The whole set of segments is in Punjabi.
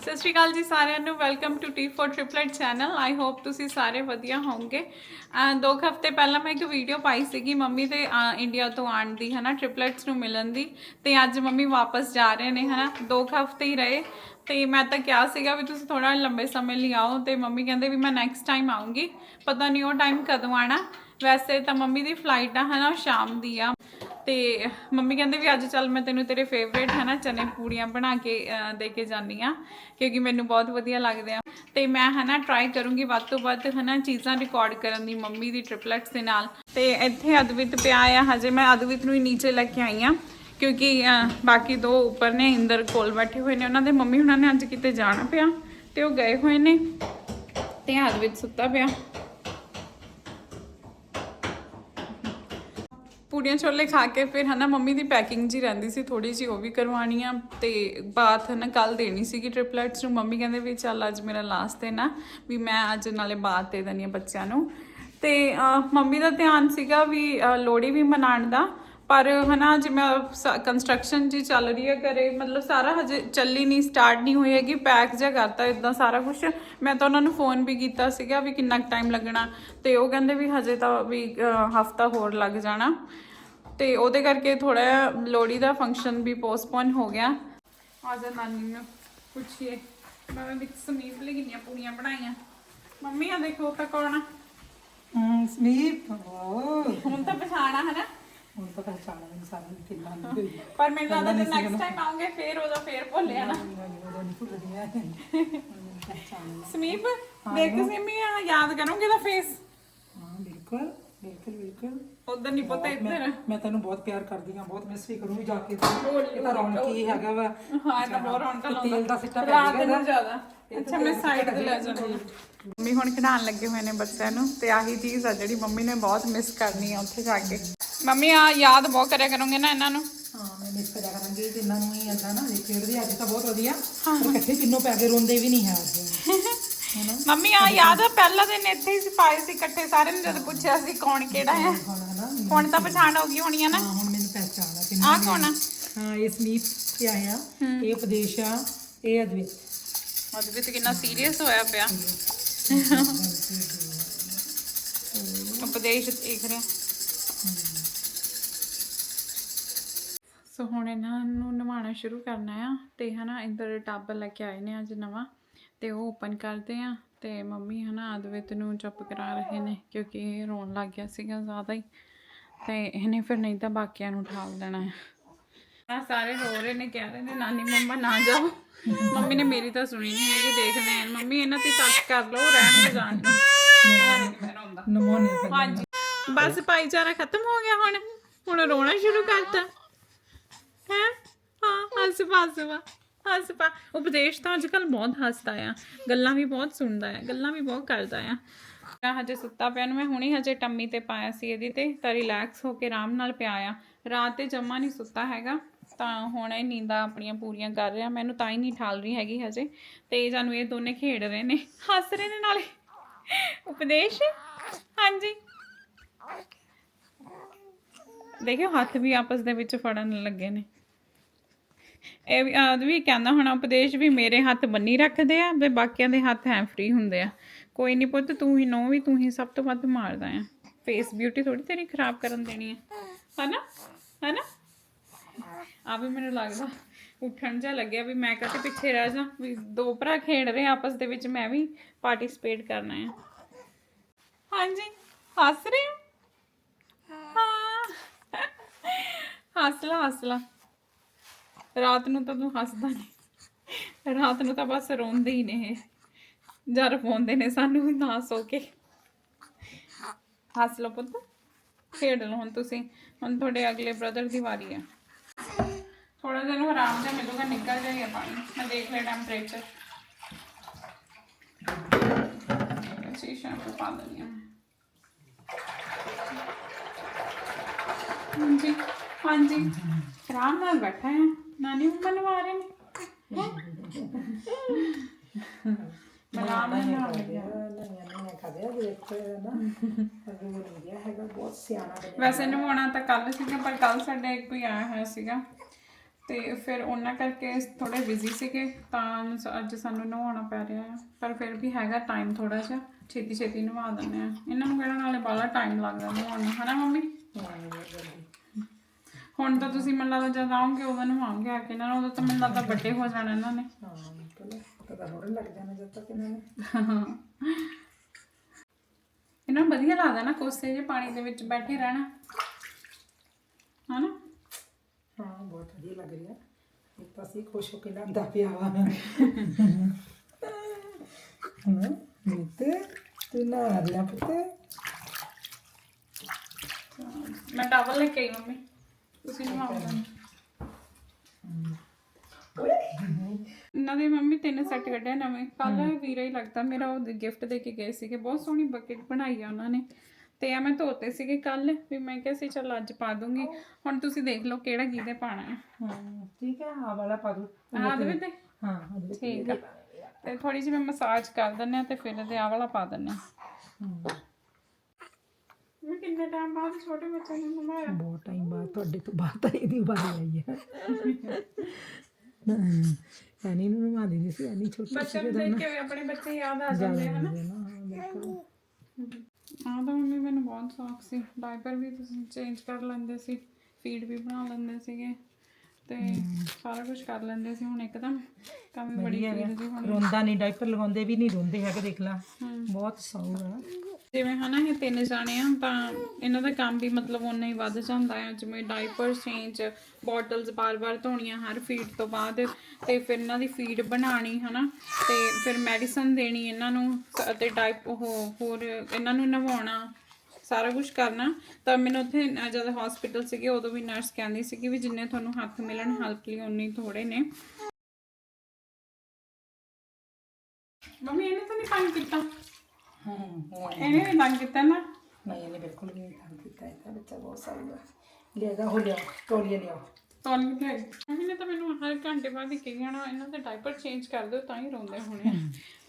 ਸਤਿ ਸ਼੍ਰੀ ਅਕਾਲ ਜੀ ਸਾਰਿਆਂ ਨੂੰ welcome to T four triplet channel I hope ਤੁਸੀਂ ਸਾਰੇ ਵਧੀਆ ਹੋਵੋਗੇ। ਦੋ ਕੁ ਹਫ਼ਤੇ ਪਹਿਲਾਂ ਮੈਂ ਇੱਕ ਵੀਡੀਓ ਪਾਈ ਸੀਗੀ ਮੰਮੀ ਦੇ, ਅਹ ਇੰਡੀਆ ਤੋਂ ਆਉਣ ਦੀ, ਹਨਾ ਟ੍ਰਿਪਲਟਸ ਨੂੰ ਮਿਲਣ ਦੀ। ਤੇ ਅੱਜ ਮੰਮੀ ਵਾਪਸ ਜਾ ਰਹੇ ਨੇ, ਹਨਾ, ਦੋ ਕੁ ਹਫ਼ਤੇ ਹੀ ਰਹੇ। ਤੇ ਮੈਂ ਤਾਂ ਕਿਹਾ ਸੀਗਾ ਵੀ ਤੁਸੀਂ ਥੋੜਾ ਲੰਬੇ ਸਮੇਂ ਲਈ ਆਓ ਤੇ ਮੰਮੀ ਕਹਿੰਦੇ ਵੀ ਮੈਂ ਨੈਕਸਟ ਟਾਈਮ ਆਉਂਗੀ ਪਤਾ ਨਹੀਂ ਉਹ ਟਾਈਮ ਕਦੋਂ ਆਣਾ ਵੈਸੇ ਤਾਂ ਮੰਮੀ ਦੀ ਫਲਾਈਟ ਆ, ਹਨਾ, ਉਹ ਸ਼ਾਮ ਦੀ ਆ। ਤੇ ਮੰਮੀ ਕਹਿੰਦੇ ਵੀ ਅੱਜ ਚੱਲ ਮੈਂ ਤੈਨੂੰ ਤੇਰੇ ਫੇਵਰੇਟ ਹੈ ਨਾ ਚਨੇ ਪੂੜੀਆਂ ਬਣਾ ਕੇ ਦੇ ਕੇ ਜਾਨੀ ਆ ਕਿਉਂਕਿ ਮੈਨੂੰ ਬਹੁਤ ਵਧੀਆ ਲੱਗਦੇ ਆ। ਤੇ ਮੈਂ ਹੈ ਨਾ ਟਰਾਈ ਕਰੂੰਗੀ ਵੱਧ ਤੋਂ ਵੱਧ ਹੈ ਨਾ ਚੀਜ਼ਾਂ ਰਿਕਾਰਡ ਕਰਨ ਦੀ ਮੰਮੀ ਦੀ ਟ੍ਰਿਪਲੇਟਸ ਦੇ ਨਾਲ। ਤੇ ਇੱਥੇ ਅਦਵਿਤ ਪਿਆ ਆ, ਹਜੇ ਮੈਂ ਅਦਵਿਤ ਨੂੰ ਹੀ ਨੀਚੇ ਲੈ ਕੇ ਆਈ ਆ ਕਿਉਂਕਿ ਬਾਕੀ ਦੋ ਉੱਪਰ ਨੇ, ਇੰਦਰ ਕੋਲ ਬੈਠੇ ਹੋਏ ਨੇ, ਉਹਨਾਂ ਦੇ ਮੰਮੀ ਉਹਨਾਂ ਨੇ ਅੱਜ ਕਿਤੇ ਜਾਣਾ ਪਿਆ, ਤੇ ਉਹ ਗਏ ਹੋਏ ਨੇ। ਤੇ ਅਦਵਿਤ ਸੁੱਤਾ ਪਿਆ। ਪੂੜੀਆਂ ਛੋਲੇ ਖਾ ਕੇ ਫਿਰ ਹਨਾ ਮੰਮੀ ਦੀ ਪੈਕਿੰਗ ਜੀ ਰਹਿੰਦੀ ਸੀ ਥੋੜੀ ਜੀ ਉਹ ਵੀ ਕਰਵਾਉਣੀ ਆ ਤੇ ਬਾਤ ਹਨਾ ਕੱਲ ਦੇਣੀ ਸੀਗੀ ਟ੍ਰਿਪਲੈਟਸ ਨੂੰ। ਮੰਮੀ ਕਹਿੰਦੇ ਵੀ ਚੱਲ ਅੱਜ ਮੇਰਾ ਲਾਸਟ ਦਿਨ ਆ ਵੀ ਮੈਂ ਅੱਜ ਨਾਲੇ ਬਾਤ ਦੇ ਦੇਣੀ ਆ ਬੱਚਿਆਂ ਨੂੰ। ਤੇ ਮੰਮੀ ਦਾ ਧਿਆਨ ਸੀਗਾ ਵੀ ਅਹ, ਲੋਹੜੀ ਵੀ ਮਨਾਉਣ ਦਾ। ਪਰ ਹਨਾ ਜਿਵੇਂ ਕੰਸਟਰਕਸ਼ਨ ਜੀ ਚੱਲ ਰਹੀ ਹੈ ਘਰੇ ਮਤਲਬ ਸਾਰਾ ਹਜੇ ਚੱਲੀ ਨਹੀਂ ਸਟਾਰਟ ਨਹੀਂ ਹੋਈ ਹੈਗੀ ਪੈਕ ਜਿਹਾ ਕਰਤਾ ਇਦਾਂ ਸਾਰਾ ਕੁਝ ਮੈਂ ਤਾਂ ਉਹਨਾਂ ਨੂੰ ਫੋਨ ਵੀ ਕੀਤਾ ਸੀਗਾ ਵੀ ਕਿੰਨਾ ਟਾਈਮ ਲੱਗਣਾ। ਤੇ ਉਹ ਕਹਿੰਦੇ ਵੀ ਹਜੇ ਤਾਂ ਵੀ ਹਫਤਾ ਹੋਰ ਲੱਗ ਜਾਣਾ। ਤੇ ਉਹਦੇ ਕਰਕੇ ਥੋੜਾ ਜਿਹਾ ਲੋਹੜੀ ਦਾ ਫੰਕਸ਼ਨ ਵੀ ਪੋਸਟਪੋਨ ਹੋ ਗਿਆ। ਆਜਾ ਨਾਨੀ ਨੂੰ ਪੁੱਛੀਏ। ਮੈਂ ਵਿੱਚ ਸਮੀਪ ਲਈ ਕਿੰਨੀਆਂ ਪੂੜੀਆਂ ਬਣਾਈਆਂ। ਮੰਮੀ ਆ ਦੇਖੋ ਤਾਂ ਕੌਣ ਆ? ਸਮੀਪ ਹੁਣ ਤਾਂ ਪਛਾਣਾ ਹੈ ਨਾ ਹੁਣ ਤਾਂ ਪਹਿਚਾਣਾ ਨਹੀਂ ਸਾਰੀ ਕਿੰਨਾ ਨਹੀਂ ਹੋਈ। ਪਰ ਮੈਨੂੰ ਲੱਗਦਾ ਜੇ ਨੈਕਸਟ ਟਾਈਮ ਆਉਂਗੇ ਫੇਰ ਉਹਦਾ ਫੇਰ ਭੁੱਲ ਜਾਣਾ ਉਹਦਾ ਨਹੀਂ ਭੁੱਲਦੀਆਂ। ਪਹਿਚਾਣ ਸਮੀਪ ਦੇਖ ਸਿਮੀ ਆ ਯਾਦ ਕਰੋਗੇ ਦਾ ਫੇਸ ਹਾਂ ਬਿਲਕੁਲ ਬਿਲਕੁਲ ਬਿਲਕੁਲ। ਉਧਰ ਨਹੀਂ ਪਤਾ ਇੱਧਰ। ਮੈਂ ਤੈਨੂੰ ਬਹੁਤ ਪਿਆਰ ਕਰਦੀ ਹਾਂ ਬਹੁਤ ਮਿਸ ਵੀ ਕਰੂੰਗੀ ਜਾ ਕੇ। ਇਹ ਤਾਂ ਰੌਣਕੀ ਹੈਗਾ ਵਾ। ਹਾਂ ਤਾਂ ਬਹੁਤ ਰੌਣਕਾਂ ਲਾਉਂਦਾ। ਤੇਲ ਦਾ ਸਿੱਟਾ ਪੈ ਗਿਆ ਨੂੰ ਜ਼ਿਆਦਾ। ਅੱਛਾ ਮੈਂ ਸਾਈਡ ਤੇ ਲੈ ਜਾਂਦੀ ਮੰਮੀ ਹੁਣ ਖਿਡਾਉਣ ਲੱਗੇ ਹੋਏ ਨੇ ਬੱਚਿਆਂ ਨੂੰ ਤੇ ਆਹੀ ਚੀਜ਼ ਆ ਜਿਹੜੀ ਮੰਮੀ ਨੇ ਬਹੁਤ ਮਿਸ ਕਰਨੀ ਆ ਉੱਥੇ ਜਾ ਕੇ। ਮੰਮੀ ਆ ਯਾਦ ਬਹੁਤ ਕਰਿਆ ਕਰੋਗੇ ਨਾ ਇਹਨਾਂ ਨੂੰ। ਹਾਂ ਮੈਂ ਮਿਸ ਕਰਿਆ ਕਰਾਂਗੀ ਜਿੰਨਾਂ ਨੂੰ ਹੀ ਆਦਾ ਨਾ ਜੇ ਖੇਡਦੇ ਅੱਜ ਤਾਂ ਬਹੁਤ ਵਧੀਆ। ਪਰ ਇਕੱਠੇ ਤਿੰਨੋਂ ਪੈ ਕੇ ਰੋਂਦੇ ਵੀ ਨਹੀਂ ਹੈ ਅੱਜ। ਮੰਮੀ ਆ ਯਾਦ ਆ ਪਹਿਲਾ ਦਿਨ ਇੱਥੇ ਹੀ ਸੀ ਪਾਏ ਸੀ ਇਕੱਠੇ ਸਾਰੇ ਨੇ ਜਦ ਪੁੱਛਿਆ ਸੀ ਕੌਣ ਕਿਹੜਾ ਹੈ। ਹੁਣ ਹਨਾ ਹੁਣ ਤਾਂ ਪਛਾਣ ਹੋ ਗਈ ਹੋਣੀ ਆ ਨਾ। ਹਾਂ ਹੁਣ ਮੈਨੂੰ ਪਹਿਚਾਣ ਆ ਕਿੰਨੀ ਆ ਕੌਣ ਆ? ਹਾਂ ਇਹ ਸਮੀਪ ਤੇ ਆਇਆ। ਇਹ ਉਪਦੇਸ਼ ਆ ਇਹ ਅਦਵਿਤ। ਵਿੱਚ ਕਿੰਨਾ ਸੀਰੀਅਸ ਹੋਇਆ ਪਿਆ। ਉਪਦੇਸ਼ ਦੇਖ ਰਿਹਾ। ਸੋ ਹੁਣ ਇਹਨਾਂ ਨੂੰ ਨਵਾਉਣਾ ਸ਼ੁਰੂ ਕਰਨਾ ਆ ਤੇ ਹਨਾ ਇੰਦਰ ਟੱਬ ਲੈ ਕੇ ਆਏ ਨੇ ਅੱਜ ਨਵਾਂ ਤੇ ਉਹ ਓਪਨ ਕਰਦੇ ਆ ਤੇ ਮੰਮੀ ਹਨਾ ਅਦਵਿਤ ਨੂੰ ਚੁੱਪ ਕਰਾ ਰਹੇ ਨੇ ਕਿਉਂਕਿ ਇਹ ਰੋਣ ਲੱਗ ਗਿਆ ਸੀਗਾ ਜ਼ਿਆਦਾ ਹੀ ਤੇ ਇਹਨੇ ਫਿਰ ਨਹੀਂ ਤਾਂ ਬਾਕੀਆਂ ਨੂੰ ਠਾਲ ਦੇਣਾ ਹੈ ਆ ਸਾਰੇ ਰੋ ਰਹੇ ਨੇ ਕਹਿ ਰਹੇ ਨੇ ਨਾਨੀ ਮੰਮਾ ਨਾ ਜਾਓ। ਮੰਮੀ ਨੇ ਮੇਰੀ ਤਾਂ ਸੁਣੀ ਨਹੀਂ ਹੈਗੀ ਦੇਖਦੇ ਆ। ਮੰਮੀ ਇਹਨਾਂ ਤੇ ਟੱਚ ਕਰ ਲਓ ਰਹਿਣ ਦੇ ਜਾਣ ਨੂੰ ਹਾਂਜੀ। ਬਸ ਭਾਈਚਾਰਾ ਖਤਮ ਹੋ ਗਿਆ ਹੁਣ। ਹੁਣ ਰੋਣਾ ਸ਼ੁਰੂ ਕਰਤਾ। ਹੈ? ਹਾਂ, ਹੱਸ ਪਾਸਵਾ ਹੱਸ ਪਾ ਉਪਦੇਸ਼ ਤਾਂ ਅੱਜਕੱਲ ਬਹੁਤ ਹੱਸਦਾ ਆ। ਗੱਲਾਂ ਵੀ ਬਹੁਤ ਸੁਣਦਾ ਆ, ਗੱਲਾਂ ਵੀ ਬਹੁਤ ਕਰਦਾ ਆ। ਮੈਂ ਹਜੇ ਸੁੱਤਾ ਪਿਆ ਨੂੰ, ਮੈਂ ਹੁਣੇ ਹਜੇ ਟੰਮੀ ਤੇ ਪਾਇਆ ਸੀ ਇਹਦੀ ਤੇ, ਤਾਂ ਰਿਲੈਕਸ ਹੋ ਕੇ ਆਰਾਮ ਨਾਲ ਪਿਆ ਆ। ਰਾਤ ਤੇ ਜਮਾ ਨਹੀਂ ਸੁੱਤਾ ਹੈਗਾ, ਤਾਂ ਹੁਣ ਇਹ ਨੀਂਦਾਂ ਆਪਣੀਆਂ ਪੂਰੀਆਂ ਕਰ ਰਿਹਾ, ਮੈਨੂੰ ਤਾਂ ਹੀ ਨਹੀਂ ਠਾਲ ਰਹੀ ਹੈਗੀ ਹਜੇ। ਤੇ ਜਾਨੂੰ ਇਹ ਦੋਨੇ ਖੇਡ ਰਹੇ ਨੇ, ਹੱਸ ਰਹੇ ਨੇ ਨਾਲੇ। ਉਪਦੇਸ਼? ਹਾਂਜੀ। ਦੇਖਿਓ, ਹੱਥ ਵੀ ਆਪਸ ਦੇ ਵਿੱਚ ਫੜਨ ਲੱਗੇ ਨੇ। ਇਹ ਵੀ ਆਦ ਵੀ ਕਹਿੰਦਾ ਹੁਣ ਉਪਦੇਸ਼ ਵੀ ਮੇਰੇ ਹੱਥ ਬੰਨੀ ਰੱਖਦੇ ਆ ਤੇ ਬਾਕੀਆਂ ਦੇ ਹੱਥ ਐ ਫ੍ਰੀ ਹੁੰਦੇ ਆ। ਕੋਈ ਨਹੀਂ ਪੁੱਤ ਤੂੰ ਹੀ ਨੋ ਵੀ ਤੂੰ ਹੀ ਸਭ ਤੋਂ ਵੱਧ ਮਾਰਦਾ ਆ। ਫੇਸ ਬਿਊਟੀ ਥੋੜੀ ਤੇਰੀ ਖਰਾਬ ਕਰਨ ਦੇਣੀ ਹੈ ਹਨਾ? ਹਨਾ? ਆ ਵੀ ਮੈਨੂੰ ਲੱਗਦਾ ਉੱਠਣ ਜਾ ਲੱਗਿਆ ਵੀ ਮੈਂ ਕਦੇ ਪਿੱਛੇ ਰਹਿ ਜਾ ਵੀ ਦੋ ਭਰਾ ਖੇਡ ਰਹੇ ਆਪਸ ਦੇ ਵਿੱਚ ਮੈਂ ਵੀ ਪਾਰਟਿਸਿਪੇਟ ਕਰਨਾ ਹੈ ਹਾਂਜੀ ਹੱਸ ਰਹੇ ਹੋ? ਹਾਂ। ਹੱਸਲਾ ਹੱਸਲਾ ਰਾਤ ਨੂੰ ਤਾਂ ਤੂੰ ਹੱਸਦਾ ਨਹੀਂ। ਰਾਤ ਨੂੰ ਤਾਂ ਬਸ ਰੋਂਦੇ ਹੀ ਨੇ ਜਰ ਪਾਉਂਦੇ ਨੇ, ਸਾਨੂੰ ਨਾ ਸੋ ਕੇ। ਹੱਸ ਲਓ ਪੁੱਤ, ਖੇਡ ਲਓ ਹੁਣ ਤੁਸੀਂ। ਹੁਣ ਤੁਹਾਡੇ ਅਗਲੇ ਬ੍ਰਦਰ ਦੀ ਵਾਰੀ ਹੈ ਥੋੜਾ ਜਿਹਾ ਨੂੰ ਆਰਾਮ ਜਿਹਾ ਮਿਲੂਗਾ, ਨਿਕਲ ਜਾਏਗਾ ਪਾਣੀ। ਮੈਂ ਦੇਖ ਲਿਆ ਟੈਂਪਰੇਚਰ ਅਸੀਂ ਸ਼ੈਂਪੂ ਪਾ ਦਿੰਦੀ ਹਾਂ। ਹਾਂਜੀ ਹਾਂਜੀ। ਆਰਾਮ ਨਾਲ ਬੈਠਾ ਹੈ। ਨਾਨੀ ਮੰਮਾ ਨਵਾ ਰਹੇ ਨੇ? ਮਨਾਮ ਨਹੀਂ ਆ ਗਿਆ ਮੈਂ ਕਹਦੇ ਦੇਖੋ ਨਾ। ਅਗੇ ਉਹ ਨਹੀਂ ਗਿਆ ਹੈਗਾ ਬਹੁਤ ਸਿਆਣਾ ਬਣਿਆ ਵੈਸੇ ਨਵਾਉਣਾ ਤਾਂ ਕੱਲ ਸੀਗਾ ਪਰ ਕੱਲ ਸਾਡੇ ਕੋਈ ਆਇਆ ਹੋਇਆ ਸੀਗਾ। ਤੇ ਫਿਰ ਉਹਨਾਂ ਕਰਕੇ ਥੋੜੇ ਬਿਜ਼ੀ ਸੀਗੇ ਤਾਂ ਅੱਜ ਸਾਨੂੰ ਨਵਾਉਣਾ ਪੈ ਰਿਹਾ ਆ। ਪਰ ਫਿਰ ਵੀ ਹੈਗਾ ਟਾਈਮ ਥੋੜਾ ਜਿਹਾ ਛੇਤੀ ਛੇਤੀ ਨਵਾ ਦਿੰਦੇ ਆ। ਇਹਨਾਂ ਨੂੰ ਕਿਹੜਾ ਨਾਲੇ ਬਾਲਾ ਟਾਈਮ ਲੱਗਦਾ ਨਵਾਉਣ ਨੂੰ ਹਨਾ ਮੰਮੀ? ਹੁਣ ਤਾਂ ਤੁਸੀਂ ਮੈਨੂੰ ਲੱਗਦਾ ਜਦ ਆਉਂਗੇ ਉਦੋਂ ਨਵਾਉਂਗੇ ਆ ਕੇ ਨੂੰ ਉਦੋਂ ਤਾਂ ਮੈਨੂੰ ਲੱਗਦਾ ਵੱਡੇ ਹੋ ਜਾਣਾ ਇਹਨਾਂ ਨੇ। ਹਾਂ ਪਹਿਲੇ ਪਤਾ ਥੋੜਾ ਲੱਗ ਜਾਣਾ ਜਦ ਤੱਕ ਇਹਨਾਂ ਨੇ। ਇਹਨਾਂ ਨੂੰ ਵਧੀਆ ਲੱਗਦਾ ਨਾ ਕੋਸੇ ਜੇ ਪਾਣੀ ਦੇ ਵਿੱਚ ਬੈਠੇ ਰਹਿਣਾ। ਹਨਾ? ਹਾਂ ਬਹੁਤ ਵਧੀਆ ਲੱਗ ਰਿਹਾ। ਇਹ ਤਾਂ ਅਸੀਂ ਖੁਸ਼ ਹੋ ਕੇ ਨਹਾਉਂਦਾ ਪਿਆ ਵਾ। ਹਾਂ ਮਿੱਤ ਤੂੰ ਨਾ ਪੁੱਤ। ਮੈਂ ਟਾਵਲ ਲੈ ਕੇ ਆਈ ਮੰਮੀ। ਤੁਸੀਂ ਨਵਾਉਂਗੇ ਇਹਨਾਂ ਦੇ ਮੰਮੀ ਤਿੰਨ ਸੈੱਟ ਕੱਢਿਆ ਨਵੇਂ। ਕੱਲ ਵੀਰਾ ਹੀ ਲੱਗਦਾ। ਮੇਰਾ ਉਹ ਗਿਫਟ ਦੇ ਕੇ ਗਏ ਸੀਗੇ। ਬਹੁਤ ਸੋਹਣੀ ਬਕਟ ਬਣਾਈ ਆ ਉਹਨਾਂ ਨੇ। ਤੇ ਆ ਮੈਂ ਧੋਤੇ ਸੀਗੇ ਕੱਲ ਵੀ ਮੈਂ ਕਿਹਾ ਸੀ ਚੱਲ ਅੱਜ ਪਾ ਦੂੰਗੀ। ਹੁਣ ਤੁਸੀਂ ਦੇਖ ਲਓ ਕਿਹੜਾ ਗੀਦੇ ਪਾਣਾ ਹੈ। ਹਾਂ ਠੀਕ ਹੈ। ਆ ਵਾਲਾ ਪਾ ਦੂ। ਆਹ ਦੇ ਵਿੱਚ ਹਾਂ ਠੀਕ ਆ। ਤੇ ਥੋੜੀ ਜਿਹੀ ਮੈਂ ਮਸਾਜ ਕਰ ਦਿੰਨੇ ਆ ਤੇ ਫਿਰ ਇਹਦੇ ਆਹ ਵਾਲਾ ਪਾ ਦਿੰਨੇ ਆ ਹਾਂ, ਕਿੰਨੇ ਟਾਈਮ ਬਾਅਦ ਛੋਟੇ ਬੱਚੇ ਨੂੰ ਨਵਾਇਆ ਬਹੁਤ ਟਾਈਮ ਬਾਅਦ ਤੁਹਾਡੇ ਤੋਂ ਬਾਅਦ ਤਾਂ ਇਹਦੀ ਵਾਰੀ ਆਈ ਹੈ। ਐਨੀ ਨੂੰ ਨਵਾ ਦਿੰਦੀ ਸੀ ਐਨੀ ਛੋਟੀ ਬੱਚਿਆਂ ਨੂੰ ਦੇਖ ਕੇ ਵੀ ਆਪਣੇ ਬੱਚੇ ਯਾਦ ਆ ਜਾਂਦੇ ਹਨਾ? ਹਾਂ ਤਾਂ ਮੰਮੀ ਮੈਨੂੰ ਬਹੁਤ ਸ਼ੌਕ ਸੀ। ਡਾਈਪਰ ਵੀ ਤੁਸੀਂ ਚੇਂਜ ਕਰ ਲੈਂਦੇ ਸੀ ਫੀਡ ਵੀ ਬਣਾ ਲੈਂਦੇ ਸੀਗੇ ਤੇ ਸਾਰਾ ਕੁਝ ਕਰ ਲੈਂਦੇ ਸੀ ਹੁਣ ਇੱਕਦਮ। ਕੰਮ ਬੜੀ ਫੀਡ ਦੀ ਹੁਣ। ਰੋਂਦਾ ਨਹੀਂ ਡਾਈਪਰ ਲਗਾਉਂਦੇ ਵੀ ਨਹੀਂ ਰੋਂਦੇ ਹੈਗੇ ਦੇਖ ਲਾ। ਬਹੁਤ ਸੌ ਹੈ ਜਿਵੇਂ ਹਨਾ ਇਹ ਤਿੰਨ ਜਾਣੇ ਆ ਤਾਂ ਇਹਨਾਂ ਦਾ ਕੰਮ ਵੀ ਮਤਲਬ ਉਨਾ ਹੀ ਵੱਧ ਜਾਂਦਾ ਹੈ ਜਿਵੇਂ ਡਾਈਪਰ ਚੇਂਜ ਬੋਟਲਸ ਬਾਰ-ਬਾਰ ਧੋਣੀਆਂ ਹਰ ਫੀਡ ਤੋਂ ਬਾਅਦ ਤੇ ਫਿਰ ਇਹਨਾਂ ਦੀ ਫੀਡ ਬਣਾਣੀ ਹਨਾ ਤੇ ਫਿਰ ਮੈਡੀਸਨ ਦੇਣੀ ਇਹਨਾਂ ਨੂੰ ਅਤੇ ਡਾਈਪ ਉਹ ਹੋਰ ਇਹਨਾਂ ਨੂੰ ਨਵਾਉਣਾ ਸਾਰਾ ਕੁਝ ਕਰਨਾ। ਤਾਂ ਮੈਨੂੰ ਉੱਥੇ ਅ, ਜਦ ਹਸਪੀਟਲ ਸੀਗੇ ਉਦੋਂ ਵੀ ਨਰਸ ਕਹਿੰਦੀ ਸੀ ਕਿ ਵੀ ਜਿੰਨੇ ਤੁਹਾਨੂੰ ਹੱਥ ਮਿਲਣ ਹੈਲਪ ਲਈ ਉਨੇ ਥੋੜੇ ਨੇ। ਮੰਮੀ ਇਹਨੇ ਤਾਂ ਨਹੀਂ ਤੰਗ ਕੀਤਾ? ਹਾਂ। ਇਹਨੇ ਵੀ ਤੰਗ ਕੀਤਾ ਨਾ। ਨਹੀਂ ਇਹਨੇ ਬਿਲਕੁਲ ਵੀ ਨਹੀਂ ਕੰਮ ਕੀਤਾ। ਇਹਦਾ ਬੱਚਾ ਬਹੁਤ ਸਾਊਗਾ ਲਿਆਗਾ ਹੋ ਲਿਆ ਤੋਲੀਏ ਲਿਆਓ। ਤੁਹਾਨੂੰ ਕੀ ਮੰਮੀ ਨੇ ਤਾਂ ਮੈਨੂੰ ਹਰ ਘੰਟੇ ਬਾਅਦ ਹੀ ਕਹੀ ਜਾਣਾ ਇਹਨਾਂ ਦੇ ਡਾਈਪਰ ਚੇਂਜ ਕਰ ਦਿਓ ਤਾਂ ਹੀ ਰੋਂਦੇ ਹੋਣੇ ਆ।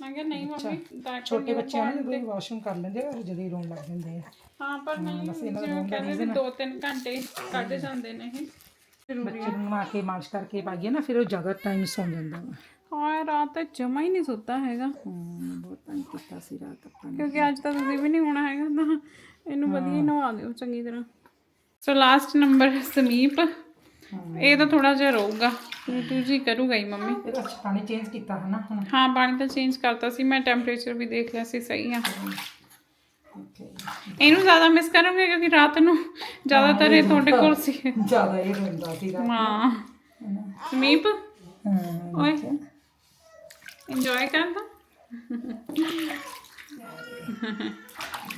ਮੈਂ ਕਿਹਾ ਨਹੀਂ ਮੰਮੀ diaper ਛੋਟੇ ਬੱਚਿਆਂ ਨੂੰ ਜਦੋਂ ਵਾਸ਼ਰੂਮ ਕਰ ਲੈਂਦੇ ਆ ਜਦੋਂ ਹੀ ਰੋਣ ਲੱਗ ਜਾਂਦੇ ਆ। ਹਾਂ ਪਰ ਨਹੀਂ ਜਿਵੇਂ ਕਹਿੰਦੇ ਵੀ 2-3 ਘੰਟੇ ਕੱਢ ਜਾਂਦੇ ਨੇ ਇਹ। ਜ਼ਰੂਰੀ ਬੱਚੇ ਨੂੰ ਨਵਾ ਕੇ ਮਾਲਿਸ਼ ਕਰਕੇ ਪਾਈਏ ਨਾ ਫਿਰ ਉਹ ਜ਼ਿਆਦਾ ਟਾਈਮ ਸੌਂ ਜਾਂਦਾ ਵਾ। ਹਾਂ ਰਾਤ ਤੇ ਜਮਾ ਹੀ ਨਹੀਂ ਸੁੱਤਾ ਹੈਗਾ। ਬਹੁਤ ਟਾਈਮ ਕੀਤਾ ਸੀ ਰਾਤ ਆਪਾਂ ਨੇ। ਕਿਉਂਕਿ ਅੱਜ ਤਾਂ ਤੁਸੀਂ ਵੀ ਨਹੀਂ ਹੋਣਾ ਹੈਗਾ ਤਾਂ ਇਹਨੂੰ ਵਧੀਆ ਨਵਾ ਦਿਓ ਚੰਗੀ ਤਰ੍ਹਾਂ। ਸੋ ਲਾਸਟ ਨੰਬਰ ਸਮੀਪ। ਇਹ ਤਾਂ ਥੋੜਾ ਜਿਹਾ ਰਹੂਗਾ। ਤੂੰ ਤੂੰ ਜੀ ਕਰੂਗਾ ਹੀ ਮੰਮੀ। ਇਹ ਤਾਂ ਪਾਣੀ ਚੇਂਜ ਕੀਤਾ ਹੈ ਨਾ ਹੁਣ? ਹਾਂ ਪਾਣੀ ਤਾਂ ਚੇਂਜ ਕਰਤਾ ਸੀ। ਮੈਂ ਟੈਂਪਰੇਚਰ ਵੀ ਦੇਖ ਲਿਆ ਸੀ ਸਹੀ ਆ। ਓਕੇ ਇਹਨੂੰ ਜ਼ਿਆਦਾ ਮਿਸ ਕਰਾਂਗੇ ਕਿਉਂਕਿ ਰਾਤ ਨੂੰ ਜ਼ਿਆਦਾਤਰ ਇਹ ਤੁਹਾਡੇ ਕੋਲ ਸੀ। ਜ਼ਿਆਦਾ ਇਹ ਰੋਂਦਾ ਸੀ ਰਾਤ ਹਾਂ। ਸਮੀਪ? ਹਾਂ ਓਏ। ਇੰਜੋਏ ਕਰਦਾ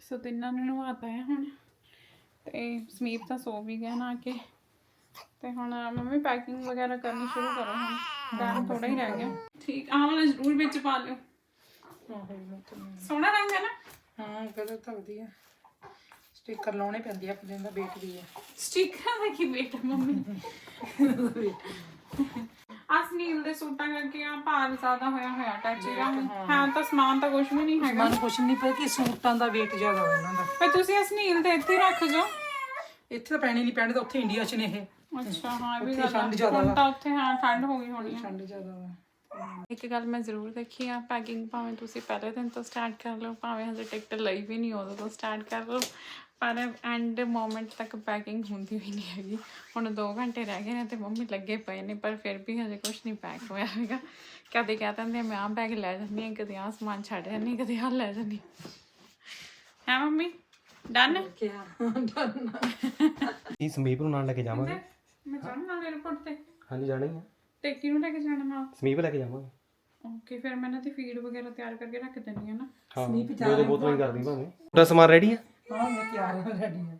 ਸੋ ਤਿੰਨਾਂ ਨੂੰ ਨਵਾਤਾ ਹੈ ਹੁਣ। ਤੇ ਸਮੀਪ ਤਾਂ ਸੋ ਵੀ ਗਿਆ ਨਾ ਕੇ ਤੇ ਹੁਣ ਮੰਮੀ ਪੈਕਿੰਗ ਵਗੈਰਾ ਕਰਨੀ ਸ਼ੁਰੂ ਕਰੋ ਹੁਣ। ਟਾਈਮ ਥੋੜਾ ਹੀ ਰਹਿ ਗਿਆ। ਠੀਕ ਆਹ ਵਾਲਾ ਜ਼ਰੂਰ ਵਿੱਚ ਪਾ ਲਿਓ। ਸੋਹਣਾ ਰੰਗ ਹੈ ਨਾ? ਹਾਂ ਕਦੋਂ ਤਾਂ ਵਧੀਆ। ਸਟicker ਲਾਉਣੇ ਪੈਂਦੇ ਆ ਇੱਕ ਦਿਨ ਦਾ ਵੇਟ ਵੀ ਹੈ ਸਟਿਕਰਾਂ ਦਾ ਕੀ ਵੇਟ ਮੰਮੀ? ਆਸ ਨੀਲ ਦੇ ਸੂਟਾਂ ਕਰਕੇ ਆ ਭਾਰ ਜ਼ਿਆਦਾ ਹੋਇਆ ਹੋਇਆ ਟੈਚੀ ਦਾ ਹਾਂ। ਤਾਂ ਸਮਾਨ ਤਾਂ ਕੁਝ ਵੀ ਨਹੀਂ ਹੈਗਾ। ਮਨ ਕੁਛ ਨਹੀਂ ਪਤਾ ਕਿ ਸੂਟਾਂ ਦਾ ਵੇਟ ਜ਼ਿਆਦਾ ਹੋ ਇਹਨਾਂ ਦਾ। ਪਰ ਤੁਸੀਂ ਇਸ ਨੀਲ ਦੇ ਇੱਥੇ ਰੱਖ ਜੋ ਇੱਥੇ ਤਾਂ ਪੈਣੇ ਨਹੀਂ ਪੈਣੇ ਤਾਂ ਉੱਥੇ ਇੰਡੀਆ 'ਚ ਨੇ ਇਹ। ਅੱਛਾ ਹਾਂ ਇਹ ਵੀ ਉੱਥੇ ਗੱਲ ਠੰਡ ਆ। ਜ਼ਿਆਦਾ ਹੁਣ ਵਾ। ਤਾਂ ਉੱਥੇ ਹਾਂ ਠੰਡ ਹੋ ਗਈ ਹੋਣੀ ਆ। ਠੰਡ ਜ਼ਿਆਦਾ ਵਾ। ਇੱਕ ਗੱਲ ਮੈਂ ਜ਼ਰੂਰ ਦੇਖੀ ਆ ਪੈਕਿੰਗ ਭਾਵੇਂ ਤੁਸੀਂ ਪਹਿਲੇ ਦਿਨ ਤੋਂ ਸਟਾਰਟ ਕਰ ਲਓ ਭਾਵੇਂ ਹਜੇ ਟਿਕਟ ਲਈ ਵੀ ਨਹੀਂ ਉਦੋਂ ਤੋਂ ਸਟਾਰਟ ਕਰ ਲਓ। ਪਰ ਐਂਡ ਮੋਮੈਂਟ ਤੱਕ ਪੈਕਿੰਗ ਹੁੰਦੀ ਵੀ ਨਹੀਂ ਹੈਗੀ। ਹੁਣ 2 ਘੰਟੇ ਰਹਿ ਗਏ ਨੇ ਤੇ ਮੰਮੀ ਲੱਗੇ ਪਏ ਨੇ ਪਰ ਫਿਰ ਵੀ ਹਜੇ ਕੁਝ ਨਹੀਂ ਪੈਕ ਹੋਇਆ ਹੈਗਾ। ਕਦੇ ਕਹਿ ਦਿੰਦੇ ਆ, ਮੈਂ ਆਹ ਬੈਗ ਲੈ ਜਾਂਦੀ ਹਾਂ ਕਦੇ ਆਹ ਸਮਾਨ ਛੱਡ ਜਾਂਦੀ ਹਾਂ, ਕਦੇ ਆਹ ਲੈ ਜਾਂਦੀ ਹੈ। ਮੰਮੀ? ਡਨ ਕਿਆ ਇਹ ਸਮੀਪ ਨੂੰ ਨਾਲ ਲੈ ਕੇ ਜਾਵਾਂਗੇ? ਮੈਂ ਜਾਣਾ ਨਾਲ 에어ਪੋਰਟ ਤੇ। ਹਾਂਜੀ ਜਾਣਾ ਹੀ ਆ। ਤੇ ਕਿਹਨੂੰ ਲੈ ਕੇ ਜਾਣਾ ਨਾਲ? ਸਮੀਪ ਲੈ ਕੇ ਜਾਵਾਂਗੇ। ਓਕੇ ਫਿਰ ਮੈਂ ਇਹਨਾਂ ਦੀ ਫੀਡ ਵਗੈਰਾ ਤਿਆਰ ਕਰਕੇ ਰੱਖ ਦਿੰਦੀ ਹਾਂ ਨਾ। ਹਾਂ ਦੋ ਦੋ ਬੋਤਲਾਂ ਕਰਦੀ ਭਾਵੇਂ। ਪੂਰਾ ਸਮਾਨ ਰੈਡੀ ਆ? ਹਾਂ ਹਾਂ ਰੈਡੀ ਹਾਂ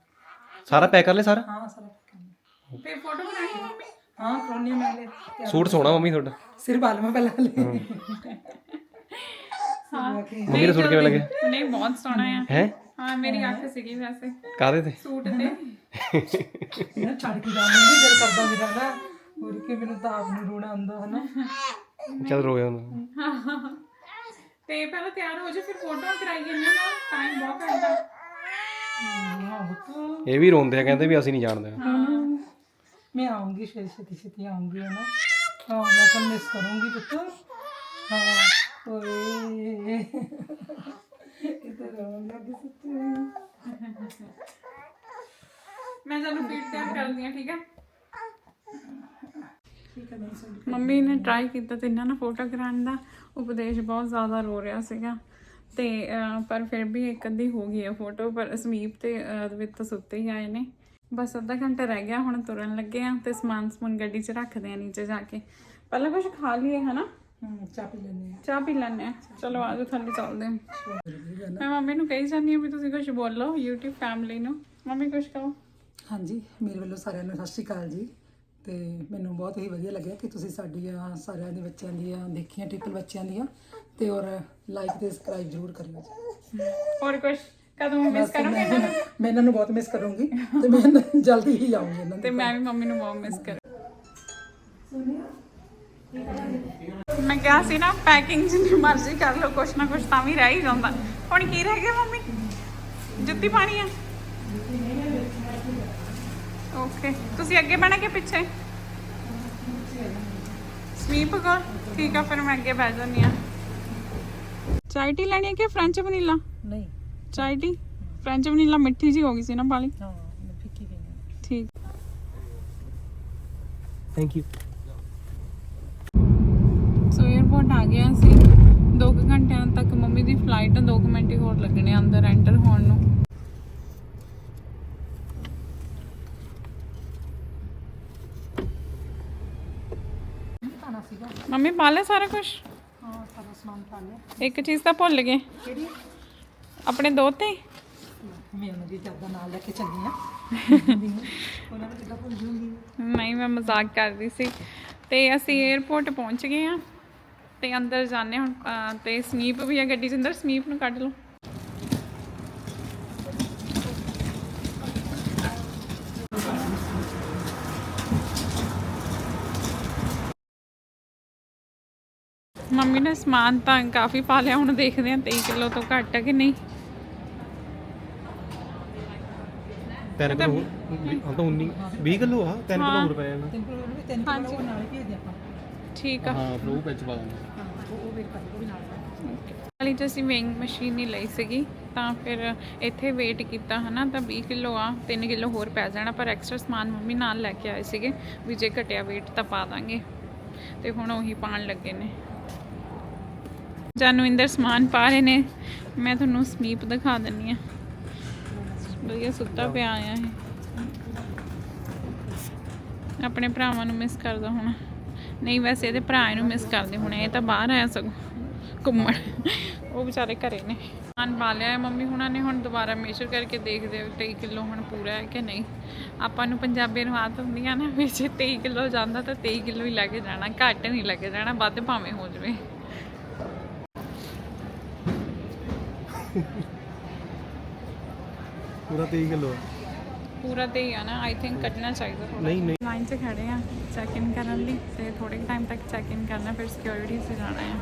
ਸਾਰਾ ਪੈਕ ਕਰ ਲੈ ਸਾਰਾ? ਹਾਂ ਸਾਰਾ ਕੰਮ। ਤੇ ਫੋਟੋ ਬਣਾਣੀ ਮੰਮੀ? ਹਾਂ ਕਰੋਨੀ ਮੈਂ ਲੈ ਸੂਟ ਸੋਹਣਾ ਮੰਮੀ ਤੁਹਾਡਾ। ਸਿਰ ਬਾਲ ਮੈਂ ਪਹਿਲਾਂ ਲੈ ਹਾਂ। ਮੰਮੀ ਦਾ ਸੂਟ ਕਿਵੇਂ ਲੱਗੇ? ਨਹੀਂ ਬਹੁਤ ਸੋਹਣਾ ਆ। ਹੈ? ਹਾਂ ਮੇਰੀ ਅੱਖ ਸੀਗੀ ਵੈਸੇ। ਕਾਦੇ ਤੇ? ਸੂਟ ਤੇ। ਨਾ ਛੱਡ ਕੇ ਜਾਣਾ ਨਹੀਂ ਦਿਲ ਕਰਦਾ ਮੇਰਾ ਨਾ ਹੋਰ ਕਿ ਮੈਨੂੰ ਤਾਂ ਆਪ ਨੂੰ ਰੋਣਾ ਆਉਂਦਾ ਹੈ ਨਾ ਚੱਲ ਰੋਇਆ ਉਹਨੂੰ ਤੇ ਪਹਿਲਾਂ ਤਿਆਰ ਹੋ ਜਾ ਫਿਰ ਫੋਟੋ ਕਰਾਈਏ ਨਾ। ਟਾਈਮ ਬਹੁਤ ਤੂੰ ਇਹ ਵੀ ਰੋਂਦੇ ਆ ਕਹਿੰਦੇ ਵੀ ਅਸੀਂ ਨਹੀਂ ਜਾਣਦੇ। ਮੈਂ ਆਉਂਗੀ ਛੇਤੀ ਛੇਤੀ ਛੇਤੀ ਆਉਂਗੀ ਨਾ ਹਾਂ ਮੈਂ ਤਾਂ ਮਿਸ ਕਰੂੰਗੀ ਪੁੱਤ। ਹਾਂ ਮੈਂ ਤੁਹਾਨੂੰ ਫੀਡ ਟੈਪ ਕਰਦੀ ਆ? ਠੀਕ ਹੈ ਮੰਮੀ ਨੇ ਟਰਾਈ ਕੀਤਾ ਤੇ ਇਹਨਾਂ ਨਾਲ ਫੋਟੋ ਕਰਾਉਣ ਦਾ। ਉਪਦੇਸ਼ ਬਹੁਤ ਜ਼ਿਆਦਾ ਰੋ ਰਿਹਾ ਸੀਗਾ। ਤੇ ਪਰ ਫਿਰ ਵੀ ਇੱਕ ਅੱਧੀ ਹੋ ਗਈ ਹੈ ਫੋਟੋ ਪਰ ਸਮੀਪ ਤੇ ਅਦਵਿਤ ਤਾਂ ਸੁੱਤੇ ਹੀ ਆਏ ਨੇ। ਬਸ ਅੱਧਾ ਘੰਟਾ ਰਹਿ ਗਿਆ ਹੁਣ ਤੁਰਨ ਲੱਗੇ ਆ ਤੇ ਸਮਾਨ ਸਮੂਨ ਗੱਡੀ 'ਚ ਰੱਖਦੇ ਆ ਨੀਚੇ ਜਾ ਕੇ। ਪਹਿਲਾਂ ਕੁਝ ਖਾ ਲਈਏ ਹਨਾ? ਚਾਹ ਪੀ ਲੈਣੇ ਚਲੋ ਆ ਚਲੋ ਥੱਲੇ ਚੱਲਦੇ ਮੈਂ ਮੰਮੀ ਨੂੰ ਕਹੀ ਜਾਂਦੀ ਆ ਵੀ ਤੁਸੀਂ ਕੁਝ ਬੋਲੋ YouTube ਫੈਮਿਲੀ ਨੂੰ। ਮੰਮੀ ਕੁਝ ਕਹੋ। ਹਾਂਜੀ ਮੇਰੇ ਵੱਲੋਂ ਸਾਰਿਆਂ ਨੂੰ ਸਤਿ ਸ਼੍ਰੀ ਅਕਾਲ ਜੀ। ਤੇ ਮੈਨੂੰ ਬਹੁਤ ਹੀ ਵਧੀਆ ਲੱਗਿਆ ਕਿ ਤੁਸੀਂ ਸਾਡੀਆਂ ਸਾਰਿਆਂ ਦੇ ਬੱਚਿਆਂ ਦੀਆਂ ਦੇਖੀਆਂ ਟ੍ਰਿਪਲ ਬੱਚਿਆਂ ਦੀਆਂ ਤੇ ਔਰ ਲਾਈਕ ਤੇ ਸਬਸਕ੍ਰਾਈਬ ਜ਼ਰੂਰ ਕਰਿਓ ਜੀ। ਹੋਰ ਕੁਝ ਕਦੋਂ ਮਿਸ ਕਰੋਗੇ ਇਹਨਾਂ ਨੂੰ ਮੈਂ ਇਹਨਾਂ ਨੂੰ ਬਹੁਤ ਮਿਸ ਕਰੂੰਗੀ ਤੇ ਮੈਂ ਜਲਦੀ ਹੀ ਆਉਂਗੀ ਇਹਨਾਂ ਤੇ ਮੈਂ ਵੀ ਮੰਮੀ ਨੂੰ ਬਹੁਤ ਮਿਸ ਕਰ ਮੈਂ ਕਿਹਾ ਸੀ ਨਾ ਪੈਕਿੰਗ ਜਿੰਨੀ ਮਰਜ਼ੀ ਕਰ ਲਓ ਕੁਛ ਨਾ ਕੁਛ ਤਾਂ ਵੀ ਰਹਿ ਹੀ ਜਾਂਦਾ। ਹੁਣ ਕੀ ਰਹਿ ਗਿਆ ਮੰਮੀ? ਜੁੱਤੀ ਪਾਣੀ ਆ? ਓਕੇ ਤੁਸੀਂ ਅੱਗੇ ਬਣਾ ਕੇ ਪਿੱਛੇ? ਸਮੀਪ ਕੋ ਠੀਕ ਆ ਫਿਰ ਮੈਂ ਅੱਗੇ ਬਹਿ ਜਾਂਦੀ ਆ ਚਾਈ ਟੀ ਲੈਣੀ ਹੈ ਕਿ ਫ੍ਰੈਂਚ ਵਨੀਲਾ? ਨਹੀਂ। ਚਾਈ ਟੀ? ਫ੍ਰੈਂਚ ਵਨੀਲਾ ਮਿੱਠੀ ਜੀ ਹੋ ਗਈ ਸੀ ਨਾ ਬਾਲੀ। ਹਾਂ ਫਿੱਕੀ ਨਹੀਂ ਠੀਕ। ਥੈਂਕ ਯੂ ਸੋ 에어ਪੋਰਟ ਆ ਗਿਆ ਸੀ। 2 ਘੰਟਿਆਂ ਤੱਕ ਮੰਮੀ ਦੀ ਫਲਾਈਟ 2 ਮਿੰਟ ਹੀ ਹੋਰ ਲੱਗਣੇ ਅੰਦਰ ਐਂਟਰ ਹੋਣ ਨੂੰ। ਪਾਣਾ ਸੀਗਾ। ਮੰਮੀ ਪਾ ਲਿਆ ਸਾਰਾ ਕੁਝ ਹਾਂ ਸਾਰਾ ਸਮਾਨ ਪਾ ਲਿਆ। ਇੱਕ ਚੀਜ਼ ਤਾਂ ਭੁੱਲ ਗਏ ਕਿਹੜੀ? ਆਪਣੇ ਦੋਤੇ ਮੈਂ ਉਹਨਾਂ ਦੀ ਚਾਦਰ ਨਾਲ ਲੈ ਕੇ ਚੱਲੀ ਆ ਉਹਨਾਂ ਨੂੰ ਕਿੱਦਾਂ ਭੁੱਲ ਜੂਗੀ ਨਹੀਂ ਮੈਂ ਮਜ਼ਾਕ ਕਰਦੀ ਸੀ। ਤੇ ਅਸੀਂ 에어ਪੋਰਟ ਪਹੁੰਚ ਗਏ ਆ ਤੇ ਅੰਦਰ ਜਾਣੇ ਹੁਣ। ਤੇ ਸਮੀਪ ਵੀ ਆ ਗੱਡੀ 'ਚ। ਅੰਦਰ ਸਮੀਪ ਨੂੰ ਕੱਢ ਲਓ। ਮੰਮੀ ਨੇ ਸਮਾਨ ਤਾਂ ਕਾਫੀ ਪਾ ਲਿਆ ਹੁਣ ਦੇਖਦੇ ਆ 23 ਕਿਲੋ ਤੋਂ ਘੱਟ ਹੈ ਕਿ ਨਹੀਂ। 3 ਕਿਲੋ ਹਾਂ ਤਾਂ 19 20 ਕਿਲੋ ਆ 3 ਕਿਲੋ ਹੋਰ ਪਏ ਆ ਤਿੰਨ ਕਿਲੋ ਵੀ ਤਿੰਨ ਕਿਲੋ ਉਹ ਨਾਲ ਹੀ ਭੇਜ ਦੇ ਆਪਾਂ। ਠੀਕ ਆ। ਹਾਂ ਫਿਰ ਉਹ ਵਿੱਚ ਪਾ ਦਾਂਗੇ ਹਾਂ ਉਹ ਉਹ ਵੇਟ ਕਰ ਉਹ ਵੀ ਨਾਲ ਵਾਲੀ ਚ ਅਸੀਂ ਵੇਇੰਗ ਮਸ਼ੀਨ ਨਹੀਂ ਲਈ ਸੀਗੀ ਤਾਂ ਫਿਰ ਇੱਥੇ ਵੇਟ ਕੀਤਾ ਹਨਾ ਤਾਂ 20 ਕਿਲੋ ਆ 3 ਕਿਲੋ ਹੋਰ ਪੈ ਜਾਣਾ ਪਰ ਐਕਸਟਰਾ ਸਮਾਨ ਮੰਮੀ ਨਾਲ ਲੈ ਕੇ ਆਏ ਸੀਗੇ ਵੀ ਜੇ ਘਟਿਆ weight ਤਾਂ ਪਾ ਦਾਂਗੇ। ਤੇ ਹੁਣ ਉਹੀ ਪਾਣ ਲੱਗੇ ਨੇ। ਜਾਨਵਿੰਦਰ ਸਮਾਨ ਪਾ ਰਹੇ ਨੇ। ਮੈਂ ਤੁਹਾਨੂੰ ਸਮੀਪ ਦਿਖਾ ਦਿੰਨੀ ਆ ਵਧੀਆ ਸੁੱਤਾ ਪਿਆ ਆਇਆ ਇਹ। ਆਪਣੇ ਭਰਾਵਾਂ ਨੂੰ ਮਿਸ ਕਰਦਾ ਹੁਣ। ਨਹੀਂ, ਵੈਸੇ ਇਹਦੇ ਭਰਾ ਨੂੰ ਮਿਸ ਕਰਦੇ ਹੁਣ। ਇਹ ਤਾਂ ਬਾਹਰ ਆਇਆ ਸਗੋਂ ਘੁੰਮਣ। ਉਹ ਵਿਚਾਰੇ ਘਰੇ ਨੇ। ਸਮਾਨ ਪਾ ਲਿਆ ਹੈ। ਮੰਮੀ ਹੁਣਾਂ ਨੇ ਹੁਣ ਦੁਬਾਰਾ ਮੇਸ਼ਰ ਕਰਕੇ ਦੇਖਦੇ ਹੋ 23 ਕਿਲੋ ਹੁਣ ਪੂਰਾ ਹੈ ਕਿ ਨਹੀਂ। ਆਪਾਂ ਨੂੰ ਪੰਜਾਬੀ ਨੂੰ ਹੁੰਦੀਆਂ ਨਾ ਵੀ ਜੇ 23 ਕਿਲੋ ਜਾਂਦਾ ਤਾਂ 23 ਕਿਲੋ ਹੀ ਲੈ ਕੇ ਜਾਣਾ। ਘੱਟ ਨਹੀਂ ਲੈ ਕੇ ਜਾਣਾ। ਵੱਧ ਭਾਵੇਂ ਹੋ ਜਾਵੇ। ਪੂਰਾ 23 ਕਿਲੋ ਪੂਰਾ ਤੇ ਹੀ ਆ ਨਾ ਆਈ ਥਿੰਕ ਕੱਢਣਾ ਚਾਹੀਦਾ ਥੋੜਾ ਨਹੀਂ ਨਹੀਂ। ਲਾਈਨ 'ਚ ਖੜੇ ਆ ਚੈੱਕ ਇਨ ਕਰਨ ਲਈ ਤੇ ਥੋੜੇ ਟਾਈਮ ਤੱਕ ਚੈੱਕ ਇਨ ਕਰਨਾ ਫਿਰ ਸਿਕਿਉਰਿਟੀ 'ਚ ਜਾਣਾ ਹੈ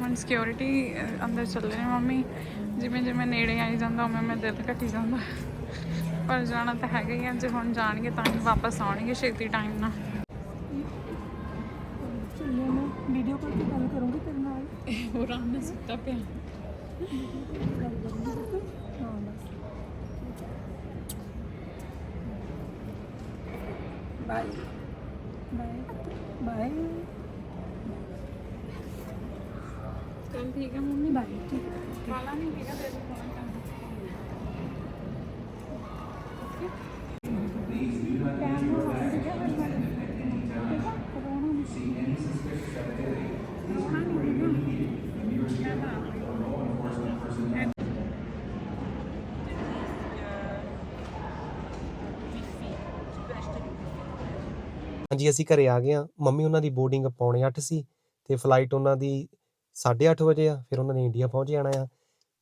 ਹੁਣ ਸਿਕਿਉਰਿਟੀ ਅੰਦਰ ਚੱਲੇ ਨੇ ਮੰਮੀ। ਜਿਵੇਂ ਜਿਵੇਂ ਨੇੜੇ ਆਈ ਜਾਂਦਾ ਉਵੇਂ ਮੈਂ ਦਿਲ ਘਟੀ ਜਾਂਦਾ। ਪਰ ਜਾਣਾ ਤਾਂ ਹੈਗਾ ਹੀ ਆ ਜੇ ਹੁਣ ਜਾਣਗੇ ਤਾਂ ਹੀ ਵਾਪਸ ਆਉਣਗੇ ਛੇਤੀ ਟਾਈਮ ਨਾਲ। ਮੈਂ ਵੀਡੀਓ ਕਾਲ ਤੇ ਗੱਲ ਕਰੂੰਗੀ ਤੇਰੇ ਨਾਲ। ਉਹ ਆਰਾਮ ਨਾਲ ਸੁੱਤਾ ਪਿਆ ਗੱਲ ਕਰੂੰਗੀ ਹਾਂ ਬਸ ਬਾਏ ਬਾਏ ਬਾਏ ਚਲ ਠੀਕ ਹੈ ਮੰਮੀ ਬਾਏ ਠੀਕ ਵਾਲਾ ਹਾਂਜੀ, ਅਸੀਂ ਘਰੇ ਆ ਗਏ ਆ ਮੰਮੀ ਉਹਨਾਂ ਦੀ ਬੋਰਡਿੰਗ ਪੌਣੇ 8 ਸੀ ਤੇ ਫਲਾਈਟ ਉਹਨਾਂ ਦੀ 8:30 ਵਜੇ ਆ, ਫਿਰ ਉਹਨਾਂ ਨੇ ਇੰਡੀਆ ਪਹੁੰਚ ਜਾਣਾ ਆ।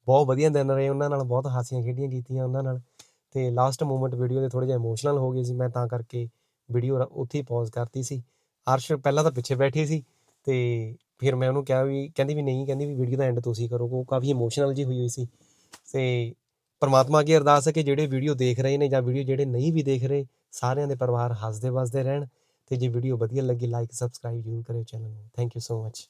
ਬਹੁਤ ਵਧੀਆ ਦਿਨ ਰਹੇ ਉਹਨਾਂ ਨਾਲ, ਬਹੁਤ ਹਾਸੀਆਂ ਖੇਡੀਆਂ ਕੀਤੀਆਂ ਉਹਨਾਂ ਨਾਲ ਤੇ ਲਾਸਟ ਮੂਮੈਂਟ ਵੀਡੀਓ ਦੇ ਥੋੜੇ ਜਿਹਾ ਇਮੋਸ਼ਨਲ ਹੋ ਗਏ ਸੀ, ਮੈਂ ਤਾਂ ਕਰਕੇ ਵੀਡੀਓ ਉੱਥੇ ਹੀ ਪੌਜ਼ ਕਰਤੀ ਸੀ। ਅਰਸ਼ ਪਹਿਲਾਂ ਤਾਂ ਪਿੱਛੇ ਬੈਠੀ ਸੀ ਤੇ ਫਿਰ ਮੈਂ ਉਹਨੂੰ ਕਿਹਾ ਵੀ, ਕਹਿੰਦੀ ਵੀ ਨਹੀਂ, ਕਹਿੰਦੀ ਵੀ ਵੀਡੀਓ ਦਾ ਐਂਡ ਤੁਸੀਂ ਕਰੋ, ਉਹ ਕਾਫੀ ਇਮੋਸ਼ਨਲ ਜੀ ਹੋਈ ਹੋਈ ਸੀ ਤੇ ਪਰਮਾਤਮਾ ਅੱਗੇ ਅਰਦਾਸ ਹੈ ਕਿ ਜਿਹੜੇ ਵੀਡੀਓ ਦੇਖ ਰਹੇ ਨੇ ਜਾਂ ਵੀਡੀਓ ਜਿਹੜੇ ਨਹੀਂ ਵੀ ਦੇਖ ਰਹੇ, ਸਾਰਿਆਂ ਦੇ ਪਰਿਵਾਰ ਹੱਸਦੇ ਵਸਦੇ ਰਹਿਣ ਤੇ ਜੇ ਵੀਡੀਓ ਵਧੀਆ ਲੱਗੀ ਲਾਈਕ ਸਬਸਕ੍ਰਾਈਬ ਜ਼ਰੂਰ ਕਰਿਓ ਚੈਨਲ ਨੂੰ। Thank you so much